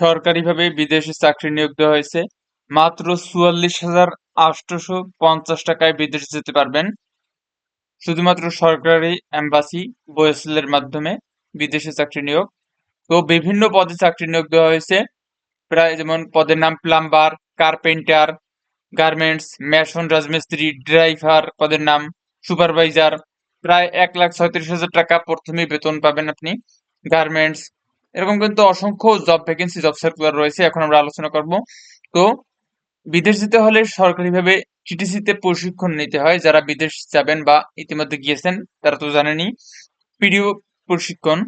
সরকারিভাবে বিদেশে চাকরি নিয়োগ দেওয়া হয়েছে। মাত্র চুয়াল্লিশ হাজার আটশোশো পঞ্চাশ টাকায় বিদেশে যেতে পারবেন। শুধুমাত্র সরকারি এম্বাসি, বয়েসেলের মাধ্যমে বিদেশে চাকরি নিয়োগ। তো বিভিন্ন পদে চাকরি নিয়োগ দেওয়া হয়েছে। প্রায় যেমন পদের নাম প্লাম্বার, কার্পেন্টার, গার্মেন্টস, মেশন রাজমিস্ত্রি, ড্রাইভার পদের নাম সুপারভাইজার। প্রায় এক লাখ ছয়ত্রিশ হাজার টাকা প্রথমেই বেতন পাবেন আপনি। গার্মেন্টস এরকম কিন্তু অসংখ্য জব ভ্যাকেন্সি জব সার্কুলার রয়েছে, এখন আমরা আলোচনা করব। তো, বিদেশ যেতে হলে সরকারিভাবে টিটিসিতে প্রশিক্ষণ নিতে হয়। যারা বিদেশ যাবেন বা ইতিমধ্যে গিয়েছেন, তারা তো জানেনই পিডিও প্রশিক্ষণ।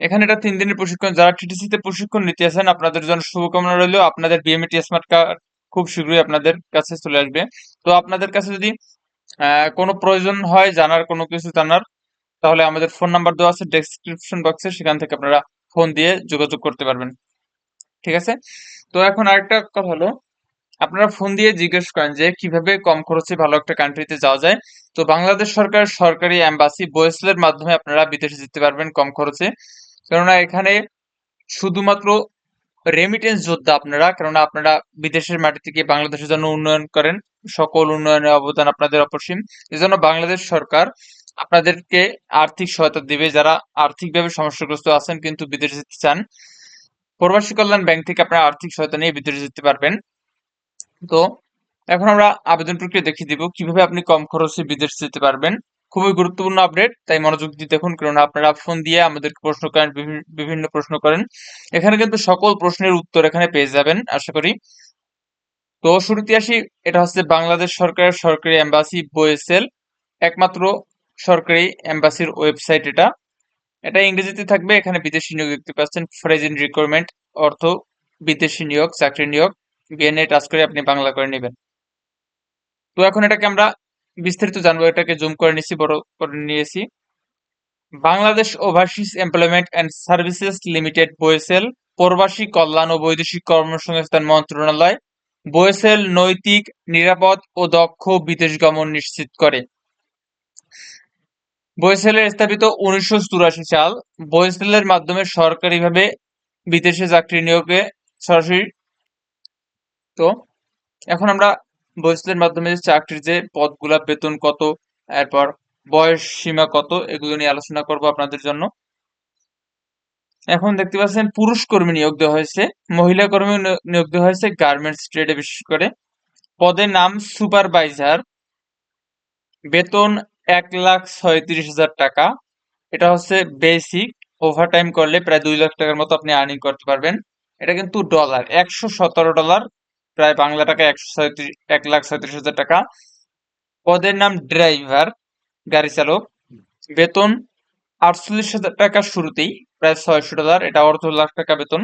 এখানে এটা তিন দিনের প্রশিক্ষণ। যারা টিটিসিতে প্রশিক্ষণ নিতে আছেন আপনাদের জন্য শুভকামনা রইল। আপনাদের বিএমএটি স্মার্ট কার্ড খুব শীঘ্রই আপনাদের কাছে চলে আসবে। তো আপনাদের কাছে যদি কোনো প্রয়োজন হয়, জানার কোনো কিছু জানার, তাহলে আমাদের ফোন নাম্বার দেওয়া আছে ডেসক্রিপশন বক্সে সেখান থেকে আপনারা ফোন দিয়ে যোগাযোগ করতে পারবেন। ঠিক আছে? তো এখন আরেকটা কথা হলো, আপনারা ফোন দিয়ে জিজ্ঞেস করেন যে কীভাবে কম খরচে ভালো একটা কান্ট্রিতে যাওয়া যায়। তো বাংলাদেশ সরকার সরকারি এম্বাসি বয়েসলের মাধ্যমে আপনারা বিদেশে যেতে পারবেন কম খরচে। কেননা এখানে শুধুমাত্র রেমিটেন্স যোদ্ধা আপনারা, কেননা আপনারা বিদেশের মাটি থেকে বাংলাদেশের জন্য উন্নয়ন করেন। সকল উন্নয়নে অবদান আপনাদের অপসীম এজন্য বাংলাদেশ সরকার আপনাদেরকে আর্থিক সহায়তা দিবে যারা আর্থিকভাবে সমস্যাগ্রস্ত আছেন কিন্তু বিদেশে যেতে চান। প্রবাসী কল্যাণ ব্যাংক থেকে আপনারা আর্থিক সহায়তা নিয়ে বিদেশে যেতে পারবেন। তো এখন আমরা আবেদন প্রক্রিয়া দেখিয়ে দিব, কীভাবে আপনি কম খরচে বিদেশ যেতে পারবেন। খুবই গুরুত্বপূর্ণ আপডেট, তাই মনোযোগ দিয়ে দেখুন কারণ আপনারা ফোন দিয়ে আমাদেরকে প্রশ্ন করেন, বিভি- বিভিন্ন প্রশ্ন করেন। এখানে কিন্তু সকল প্রশ্নের উত্তর এখানে পেয়ে যাবেন, আশা করি। তো শুরুতে আসি, এটা হচ্ছে বাংলাদেশ সরকারের সরকারি এম্বাসি বয়েসেল একমাত্র সরকারি এম্বাসির ওয়েবসাইট এটা। এটা ইংরেজিতে থাকবে, এখানে বিদেশি নিয়োগ দেখতে পাচ্ছেন। প্রেজেন্ট রিকোয়ারমেন্ট অর্থ, বিদেশি নিয়োগ, চাকরি নিয়োগ বিএনএ টাচ করে আপনি বাংলা করে নেবেন। তো এখন এটাকে আমরা বিস্তারিত জানব, এটাকে জুম করে নিয়েছি বড় করে নিয়েছি। Bangladesh overseas employment and services limited BOESL প্রবাসী কল্যাণ ও বৈদেশিক কর্মসংস্থান মন্ত্রণালয় বয়েসেল নৈতিক, নিরাপদ ও দক্ষ বিদেশ গমন নিশ্চিত করে। বয়েসেলের স্থাপিত উনিশশো চুরাশি সাল বয়েসেলের মাধ্যমে সরকারিভাবে বিদেশে চাকরি নিয়োগে সরাসরি তো এখন আমরা বয়েসেলের মাধ্যমে যে চাকরির যে পদগুলা, বেতন কত, এরপর বয়স সীমা কত, এগুলো নিয়ে আলোচনা করব আপনাদের জন্য। এখন দেখতে পাচ্ছেন পুরুষ কর্মী নিয়োগ দেওয়া হয়েছে, মহিলা কর্মী নিয়োগ দেওয়া হয়েছে গার্মেন্টস ট্রেডে বিশেষ করে। পদের নাম সুপারভাইজার বেতন এক লাখ ছয়ত্রিশ হাজার টাকা। এটা হচ্ছে বেসিক ওভারটাইম করলে প্রায় দুই লাখ টাকার মতো আপনি আর্নিং করতে পারবেন। এটা কিন্তু ডলার একশো সতেরো ডলার প্রায় বাংলা টাকা একশো ছয়ত্রিশ, এক লাখ ছয়ত্রিশ হাজার টাকা। পদের নাম ড্রাইভার গাড়ি চালক। বেতন আটচল্লিশ হাজার টাকা শুরুতেই, প্রায় ছয়শো ডলার এটা অর্ধ লাখ টাকা বেতন।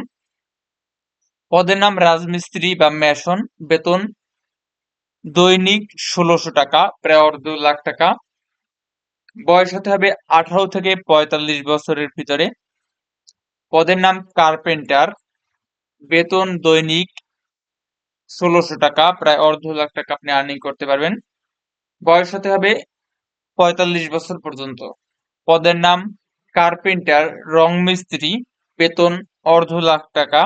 পদের নাম রাজমিস্ত্রি বা মেশন বেতন দৈনিক ষোলোশো টাকা, প্রায় অর্ধ লাখ টাকা। বয়স হতে হবে আঠারো থেকে পঁয়তাল্লিশ বছরের ভিতরে। পদের নাম কার্পেন্টার। বেতন দৈনিক ষোলোশো টাকা, প্রায় অর্ধ লাখ টাকা আপনি আর্নিং করতে পারবেন। বয়স হতে হবে পঁয়তাল্লিশ বছর পর্যন্ত। পদের নাম কার্পেন্টার, রং মিস্ত্রি, বেতন অর্ধ লাখ টাকা।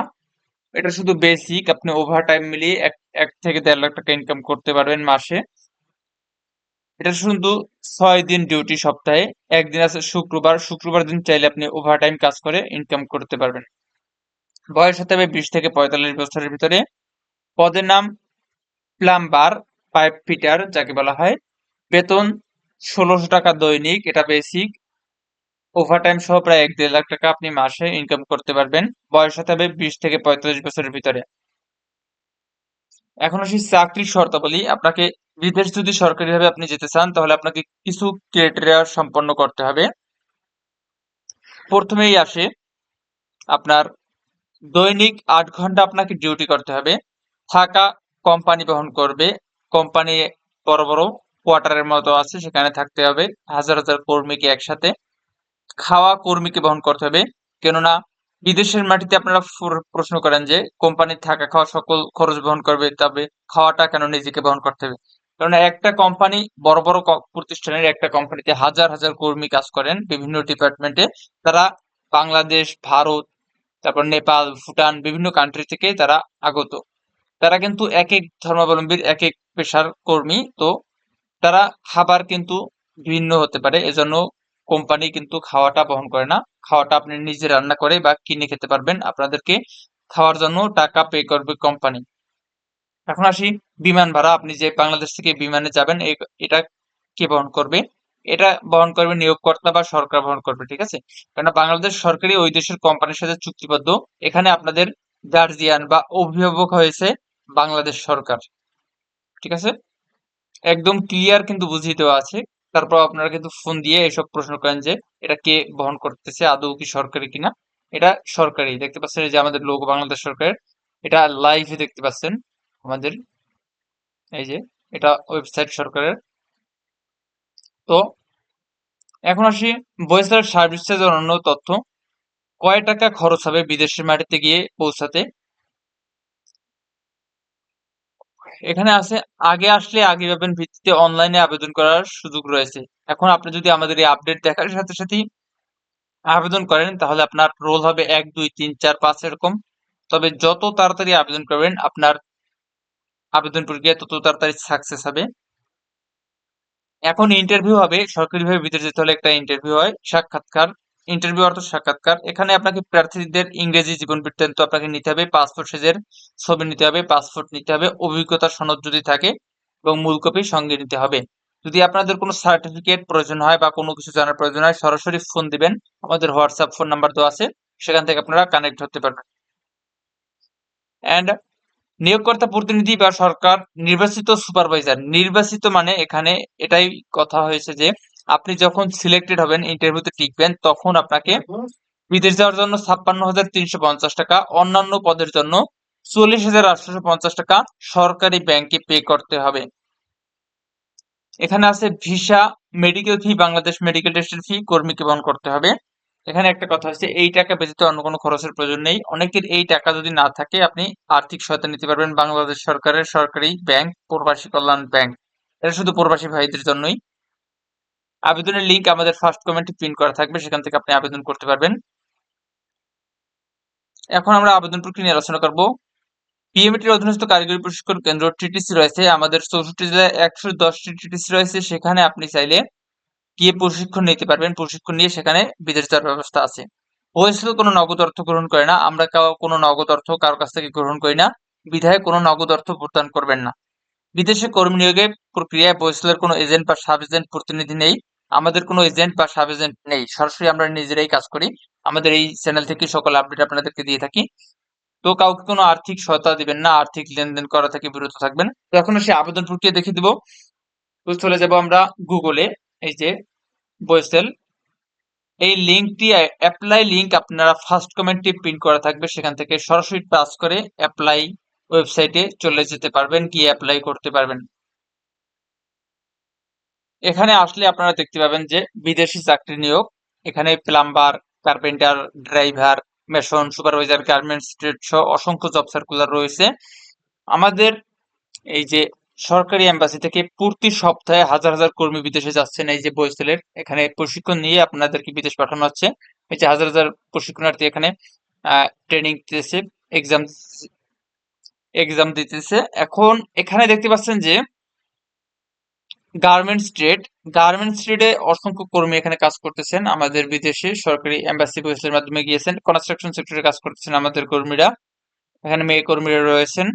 এটা শুধু বেসিক আপনি ওভার টাইম মিলিয়ে এক এক থেকে দেড় লাখ টাকা ইনকাম করতে পারবেন মাসে। এটা শুধু ছয় দিন ডিউটি সপ্তাহে, একদিন আছে শুক্রবার। শুক্রবার দিন চাইলে আপনি ওভার টাইম কাজ করে ইনকাম করতে পারবেন। বয়স হতে হবে বিশ থেকে পঁয়তাল্লিশ বছরের ভিতরে। পদের নাম প্লাম্বার পাইপ ফিটার যাকে বলা হয়। বেতন ষোলোশো টাকা দৈনিক, এটা বেসিক ওভারটাইম সহ প্রায় এক দেড় লাখ টাকা আপনি মাসে ইনকাম করতে পারবেন। বয়স হতে হবে বিশ থেকে পঁয়তাল্লিশ বছরের ভিতরে। এখন আসি চাকরির শর্তাবলী। আপনাকে বিদেশ যদি সরকারিভাবে আপনি যেতে চান, তাহলে আপনাকে কিছু ক্রাইটেরিয়া সম্পন্ন করতে হবে। প্রথমেই আসে আপনার দৈনিক আট ঘণ্টা আপনাকে ডিউটি করতে হবে। থাকা কোম্পানি বহন করবে। কোম্পানি বড় বড় কোয়ার্টারের মতো আছে, সেখানে থাকতে হবে। হাজার হাজার কর্মীকে একসাথে খাওয়া কর্মীকে বহন করতে হবে। কেননা বিদেশের মাটিতে আপনারা প্রশ্ন করেন যে কোম্পানির থাকা খাওয়া সকল খরচ বহন করবে, তবে খাওয়াটা কেন নিজেকে বহন করতে হবে? কারণ একটা কোম্পানি বড় বড় প্রতিষ্ঠানের একটা কোম্পানিতে হাজার হাজার কর্মী কাজ করেন বিভিন্ন ডিপার্টমেন্টে তারা বাংলাদেশ, ভারত, তারপর নেপাল, ভুটান বিভিন্ন কান্ট্রি থেকে তারা আগত। তারা কিন্তু এক এক ধর্মাবলম্বীর এক এক পেশার কর্মী। তো তারা খাবার কিন্তু ভিন্ন হতে পারে। এজন্য কোম্পানি কিন্তু খাওয়াটা বহন করে না। খাওয়াটা আপনি নিজে রান্না করে বা কিনে খেতে পারবেন। আপনাদেরকে খাওয়ার জন্য টাকা পে করবে কোম্পানি এখন আসি বিমান ভাড়া। আপনি যে বাংলাদেশ থেকে বিমানে যাবেন এটা কে বহন করবে? এটা বহন করবে নিয়োগকর্তা বা সরকার বহন করবে, ঠিক আছে? কেননা বাংলাদেশ সরকারি ওই দেশের কোম্পানির সাথে চুক্তিবদ্ধ। এখানে আপনাদের গার্জিয়ান বা অভিভাবক হয়েছে বাংলাদেশ সরকার, ঠিক আছে? একদম ক্লিয়ার কিন্তু বুঝিয়ে দেওয়া আছে। তারপর আপনারা কিন্তু ফোন দিয়ে এসব প্রশ্ন করেন যে, এটা কে বহন করতেছে, আদৌ কি সরকারি কিনা? এটা সরকারি। দেখতে পাচ্ছেন যে আমাদের লোক বাংলাদেশ সরকারের, এটা লাইভে দেখতে পাচ্ছেন। আমাদের, এই যে এটা ওয়েবসাইট সরকারের। তো এখন আসি বয়েসার সার্ভিস চার্জ অন্যান্য তথ্য, কয় টাকা খরচ হবে বিদেশের মাটিতে গিয়ে পৌঁছাতে? এখানে আছে, আগে আসলে আগে পাবেন ভিত্তিতে অনলাইনে আবেদন করার সুযোগ রয়েছে। এখন আপনি যদি আমাদের এই আপডেট দেখার সাথে সাথেই আবেদন করেন, তাহলে আপনার রোল হবে এক, দুই, তিন, চার, পাঁচ এরকম। তবে যত তাড়াতাড়ি আবেদন করবেন, আপনার আবেদন প্রক্রিয়া তত তাড়াতাড়ি সাকসেস হবে। এখন ইন্টারভিউ হবে, সরকারিভাবে ভিতরে যেতে হলে একটা ইন্টারভিউ হয়, সাক্ষাৎকার। ইন্টারভিউ অর্থ সাক্ষাৎকার। এখানে আপনাকে প্রার্থীদের ইংরেজি জীবন বৃত্তান্ত আপনাকে নিতে হবে পাসপোর্ট সাইজের ছবি নিতে হবে পাসপোর্ট নিতে হবে, অভিজ্ঞতা সনদ যদি থাকে এবং মূল কপি সঙ্গে নিতে হবে। যদি আপনাদের কোনো সার্টিফিকেট প্রয়োজন হয় বা কোনো কিছু জানার প্রয়োজন হয়, সরাসরি ফোন দিবেন। আমাদের হোয়াটসঅ্যাপ ফোন নাম্বার দেওয়া আছে, সেখান থেকে আপনারা কানেক্ট হতে পারবেন। অ্যান্ড নিয়োগকর্তা প্রতিনিধি বা সরকার নির্বাচিত সুপারভাইজার। নির্বাচিত মানে এখানে এটাই কথা হয়েছে যে, আপনি যখন সিলেক্টেড হবেন ইন্টারভিউতে টিকবেন, তখন আপনাকে বিদেশ যাওয়ার জন্য ছাপ্পান্ন হাজার তিনশো পঞ্চাশ টাকা, অন্যান্য পদের জন্য চল্লিশ হাজার আটশো পঞ্চাশ টাকা সরকারি ব্যাংকে পে করতে হবে। এখানে আছে visa medical fee Bangladesh medical টেস্টের ফি কর্মীকে বহন করতে হবে। এখানে একটা কথা হচ্ছে, এই টাকা ব্যতীত অন্য কোনো খরচের প্রয়োজন নেই। অনেকের এই টাকা যদি না থাকে, আপনি আর্থিক সহায়তা নিতে পারবেন বাংলাদেশ সরকারের সরকারি ব্যাংক, প্রবাসী কল্যাণ ব্যাংক। এটা শুধু প্রবাসী ভাইদের জন্যই। আবেদনের লিঙ্ক আমাদের ফার্স্ট কমেন্টে পিন করা থাকবে, সেখান থেকে আপনি আবেদন করতে পারবেন। এখন আমরা আবেদন প্রক্রিয়া নিয়ে আলোচনা করব। পিএমটির অধীনস্থ কারিগরি প্রশিক্ষণ কেন্দ্র টিটিসি রয়েছে। আমাদের চৌষট্টি জেলায় একশো দশটি টিটিসি রয়েছে। সেখানে আপনি চাইলে গিয়ে প্রশিক্ষণ নিতে পারবেন। প্রশিক্ষণ নিয়ে সেখানে বিদেশ যাওয়ার ব্যবস্থা আছে। ওয়েসেল কোনো নগদ অর্থ গ্রহণ করে না। আমরা কোনো নগদ অর্থ কারোর কাছ থেকে গ্রহণ করি না। বিধায় কোনো নগদ অর্থ প্রদান করবেন না। বিদেশে কর্মী নিয়োগের প্রক্রিয়ায় বৈসেলের কোনো এজেন্ট বা সাব এজেন্ট প্রতিনিধি নেই। আমাদের কোনো এজেন্ট বা সাব এজেন্ট নেই। সরাসরি আমরা নিজেরাই কাজ করি। আমাদের এই চ্যানেল থেকে সকল আপডেট আপনাদেরকে দিয়ে থাকি। তো কাউকে কোনো আর্থিক সহায়তা দিবেন না। আর্থিক লেনদেন করা থেকে বিরত থাকবেন। তো এখন সে আবেদন প্রক্রিয়া দেখিয়ে দিব। তো চলে যাব আমরা গুগলে এই যে বয়েসেল এই লিঙ্কটি অ্যাপ্লাই লিঙ্ক আপনারা ফার্স্ট কমেন্টটি প্রিন্ট করা থাকবে, সেখান থেকে সরাসরি টাচ করে অ্যাপ্লাই ওয়েবসাইটে চলে যেতে পারবেন, কি অ্যাপ্লাই করতে পারবেন। এখানে আসলে আপনারা দেখতে পাবেন যে, বিদেশি চাকরি নিয়োগ, এখানে plumber carpenter driver mason supervisor garments trade সহ অসংখ্য জব সার্কুলার রয়েছে। আমাদের এই যে সরকারি এম্বাসি থেকে প্রতি সপ্তাহে হাজার হাজার কর্মী বিদেশে যাচ্ছেন এই যে বৈসেলের এখানে প্রশিক্ষণ নিয়ে আপনাদেরকে বিদেশ পাঠানো হচ্ছে। এই যে হাজার হাজার প্রশিক্ষণার্থী এখানে ট্রেনিং দিতেছে এক্সাম এক্সাম দিতেছে। এখন এখানে দেখতে পাচ্ছেন যে গার্মেন্টস ট্রেড গার্মেন্টস ট্রেডে অসংখ্য কর্মী এখানে কাজ করতেছেন। আমাদের বিদেশে সরকারি এম্বাসি বৈসেলের মাধ্যমে গিয়েছেন। কনস্ট্রাকশন সেক্টরে কাজ করতেছেন আমাদের কর্মীরা। এখানে মেয়ে কর্মীরা রয়েছেন,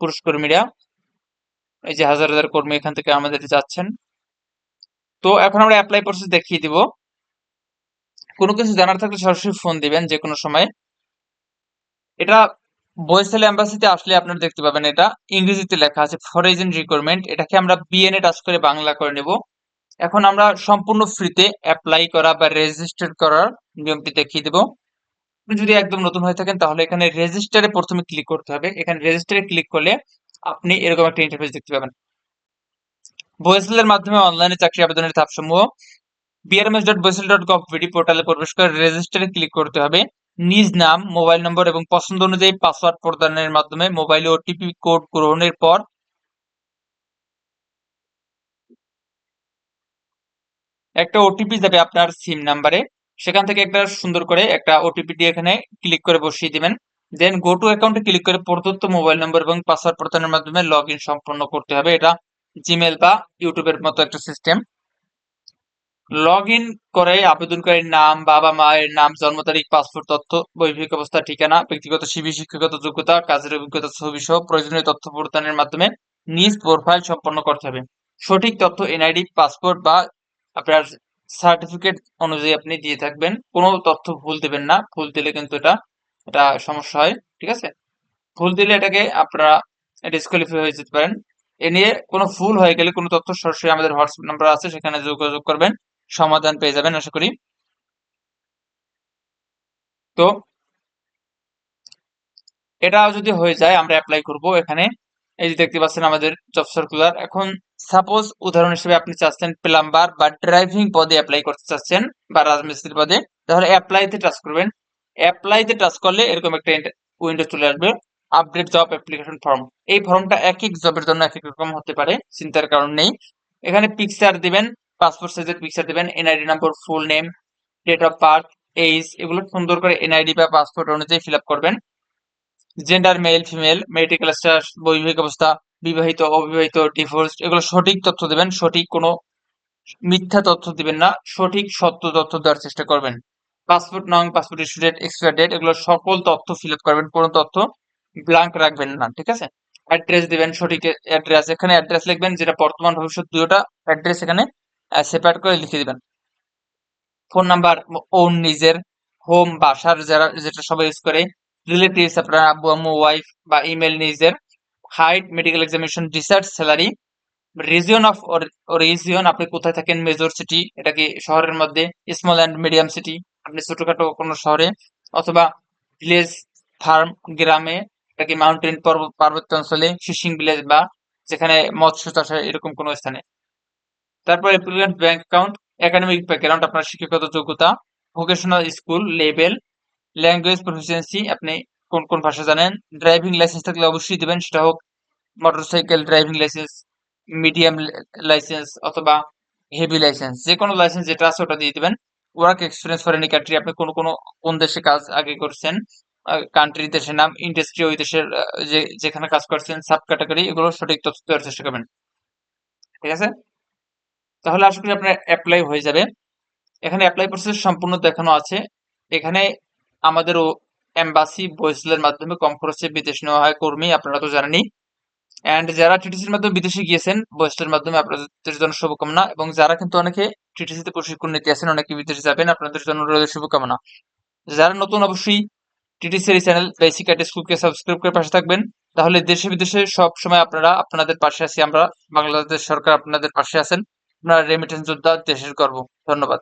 পুরুষ কর্মীরা। এই যে হাজার হাজার কর্মী এখান থেকে আমাদের যাচ্ছেন। তো এখন আমরা অ্যাপ্লাই প্রসেস দেখিয়ে দিব। কোনো কিছু জানার থাকলে সরাসরি ফোন দিবেন যে কোনো সময়। এটা বয়েসেল এম্বাসিতে আসলে আপনারা দেখতে পাবেন এটা। ইংরেজিতে লেখা আছে ফরেজেন রিকোয়ারমেন্ট এটাকে আমরা বিএনএ টাচ করে বাংলা করে নেব। এখন আমরা সম্পূর্ণ ফ্রিতে অ্যাপ্লাই করা বা রেজিস্টার করার নিয়মটি দেখিয়ে দেব। যদি একদম নতুন হয়ে থাকেন তাহলে এখানে রেজিস্টারে প্রথমে ক্লিক করতে হবে। এখানে রেজিস্টারে ক্লিক করলে আপনি এরকম একটা ইন্টারফেস দেখতে পাবেন। বয়েসেলের মাধ্যমে অনলাইনে চাকরি আবেদনের ধাপসমূহ BRMS dot BOESL dot gov BD পোর্টালে প্রবেশ করে রেজিস্টারে ক্লিক করতে হবে। নিজ নাম মোবাইল নম্বর এবং পছন্দ অনুযায়ী পাসওয়ার্ড প্রদানের মাধ্যমে মোবাইলে ওটিপি কোড গ্রহণের পর একটা ওটিপি যাবে আপনার সিম নাম্বারে সেখান থেকে একটা সুন্দর করে একটা ওটিপি দিয়ে এখানে ক্লিক করে বসিয়ে দিবেন। দেন গো টু অ্যাকাউন্টে ক্লিক করে প্রদত্ত মোবাইল নম্বর এবং পাসওয়ার্ড প্রদানের মাধ্যমে লগ ইন সম্পন্ন করতে হবে। এটা জিমেল বা ইউটিউবের মতো একটা সিস্টেম লগ ইন করে আবেদনকারীর নাম, বাবা মায়ের নাম, জন্ম তারিখ, পাসপোর্ট তথ্য, বৈবাহিক অবস্থা, ঠিকানা, ব্যক্তিগত সিবি শিক্ষাগত যোগ্যতা, কাজের অভিজ্ঞতা ছবি সহ প্রয়োজনীয় তথ্য প্রদানের মাধ্যমে নিজ প্রোফাইল সম্পন্ন করতে হবে। সঠিক তথ্য এনআইডি পাসপোর্ট বা আপনার সার্টিফিকেট অনুযায়ী আপনি দিয়ে থাকবেন। কোনো তথ্য ভুল দেবেন না। ভুল দিলে কিন্তু এটা এটা সমস্যা হয়, ঠিক আছে? ভুল দিলে এটাকে আপনারা ডিসকোয়ালিফাই হয়ে যেতে পারেন। এ নিয়ে কোনো ভুল হয়ে গেলে কোনো তথ্য সরাসরি আমাদের হোয়াটসঅ্যাপ নাম্বার আছে, সেখানে যোগাযোগ করবেন, সমাধান পেয়ে যাবেন, আশা করি। তো এটা যদি হয়ে যায়, আমরা অ্যাপ্লাই করব এখানে। এই যে দেখতে পাচ্ছেন আমাদের জব সার্কুলার এখন সাপোজ উদাহরণ হিসেবে আপনি চাচ্ছেন প্লাম্বার বা ড্রাইভিং পদে অ্যাপ্লাই করতে চাচ্ছেন বা রাজমিস্ত্রি পদে, তাহলে অ্যাপ্লাইতে টাচ করবেন। অ্যাপ্লাইতে টাচ করলে এরকম একটা উইন্ডো চলে আসবে। আপডেট জব অ্যাপ্লিকেশন ফর্ম এই ফর্মটা এক এক জবের জন্য এক এক রকম হতে পারে, চিন্তার কারণ নেই। এখানে পিকচার দিবেন পাসপোর্ট সাইজের পিকচার দিবেন NID number full name date of birth age এগুলো সুন্দর করে এনআইডি বা পাসপোর্ট অনুযায়ী ফিল আপ করবেন। Gender male female medical status বৈবাহিক অবস্থা, বিবাহিত, অবিবাহিত ডিভোর্স এগুলো সঠিক তথ্য দেবেন, সঠিক কোনো মিথ্যা তথ্য দিবেন না, সঠিক সত্য তথ্য দেওয়ার চেষ্টা করবেন। পাসপোর্ট নং, পাসপোর্ট স্টুডেন্ট, এক্সপায়ার ডেট, এগুলো সকল তথ্য ফিল আপ করবেন, কোনো তথ্য ব্ল্যাঙ্ক রাখবেন না, ঠিক আছে? অ্যাড্রেস দিবেন, সঠিক অ্যাড্রেস এখানে অ্যাড্রেস লিখবেন, যেটা বর্তমান ভবিষ্যৎ দুটোটা অ্যাড্রেস এখানে সেপারেট করে লিখে দিবেন। ফোন নাম্বার ওন নিজের হোম বাসার যারা, যেটা সবাই ইউজ করে রিলেটিভস আপনার আব্বু, আম্মু ওয়াইফ বা ইমেল নিজের height medical examination research salary region of region আপনি কোথায় থাকেন মেজর সিটি এটা কি শহরের মধ্যে স্মল অ্যান্ড মিডিয়াম সিটি আপনি ছোটখাটো কোনো শহরে অথবা ভিলেজ ফার্ম গ্রামে এটা কি মাউন্টেন পার্বত্য অঞ্চলে ফিশিং ভিলেজ বা যেখানে মৎস্য চাষ হয় এরকম কোনো স্থানে? তারপর applicant bank account academic background আপনার শিক্ষাগত যোগ্যতা vocational school level language proficiency আপনি কোন কোন ভাষা জানেন? ড্রাইভিং লাইসেন্স থাকলে অবশ্যই দিবেন, সেটা হোক motorcycle driving licence medium licence অথবা হেভি লাইসেন্স যে কোনো লাইসেন্স যেটা আছে ওটা দিয়ে দিবেন। Work experience for any country আপনি কোন কোন কোন দেশে কাজ আগে করছেন কান্ট্রি দেশের নাম ইন্ডাস্ট্রি ওই দেশের যে, যেখানে কাজ করছেন সাব ক্যাটাগরি এগুলো সঠিক তথ্য দেওয়ার চেষ্টা করবেন। ঠিক আছে? তাহলে আশা করি আপনার অ্যাপ্লাই হয়ে যাবে। এখানে অ্যাপ্লাই প্রসেস সম্পূর্ণ দেখানো আছে। এখানে আমাদের ও এম্বাসি বয়সলের মাধ্যমে কম খরচে বিদেশ নেওয়া হয় কর্মী, আপনারা তো জানেনই। অ্যান্ড যারা টিটিসির মাধ্যমে বিদেশে গিয়েছেন বয়সলের মাধ্যমে আপনাদের জন্য শুভকামনা। এবং যারা কিন্তু অনেকে টিটিসিতে প্রশিক্ষণ নিতে আছেন অনেকে বিদেশে যাবেন, আপনাদের জন্য রয়েছে শুভকামনা। যারা নতুন অবশ্যই টিটিসির চ্যানেল বেসিক আইটি স্কুলকে সাবস্ক্রাইব করে পাশে থাকবেন, তাহলে দেশে বিদেশে সব সময় আপনারা, আপনাদের পাশে আছি আমরা, বাংলাদেশ সরকার আপনাদের পাশে আছেন। আপনারা রেমিটেন্স যোদ্ধা, দেশের গর্ব। ধন্যবাদ।